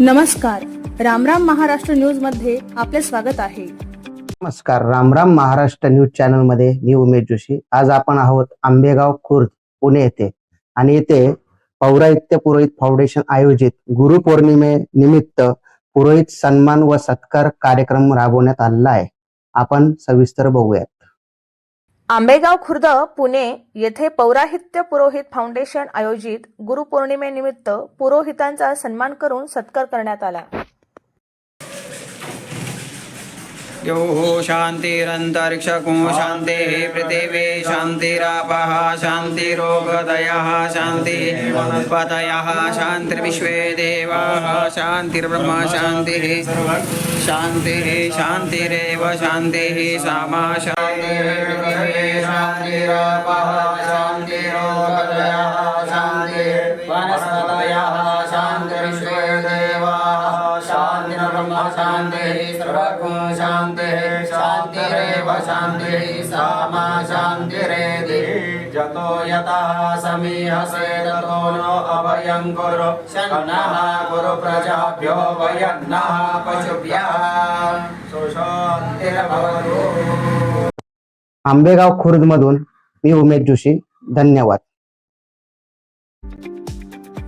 नमस्कार. रामराम महाराष्ट्र न्यूजमध्ये आपले स्वागत आहे. नमस्कार. रामराम महाराष्ट्र न्यूज चॅनलमध्ये मी उमेश जोशी. आज आपण आहोत आंबेगाव खुर्द पुणे येथे. आणि येथे पौराहित्य पुरोहित फाउंडेशन आयोजित गुरुपौर्णिमे निमित्त पुरोहित सन्मान व सत्कार कार्यक्रम राबवण्यात आलेला आहे. आपण सविस्तर बघूयात. आंबेगाव खुर्द पुणे येथे पौराहित्य पुरोहित फाउंडेशन आयोजित गुरुपौर्णिमेनिमित्त पुरोहितांचा सन्मान करून सत्कार करण्यात आला. यो शान्तिरन्तरिक्षको शान्तिः पृथिवी शान्तिरापः शान्तिरोगदयः शान्तिः वनस्पतयः शान्तिर्विश्वे देवाः शान्तिर्ब्रह्म शान्तिः शान्तिः शान्तिरेव शान्तिः सामा शान्तिः शान्तिरापः शान्तिरोगदयः शान्तिः वनस्पतयः शान्तिर्विश्वे शान्तिर्ब्रह्म शान्तिः सर्वगुण शान्तिः शान्तिरेव शान्तिः सामा शान्तिरेधि जतो यतः समीहसे ततो नो अभयं कुरु शनः कुरु प्रजाभ्यो वयन्नः पशुभ्यः। सुशान्तिर्भवतु। आंबेगाव खुर्द मधून मी उमेश जोशी धन्यवाद.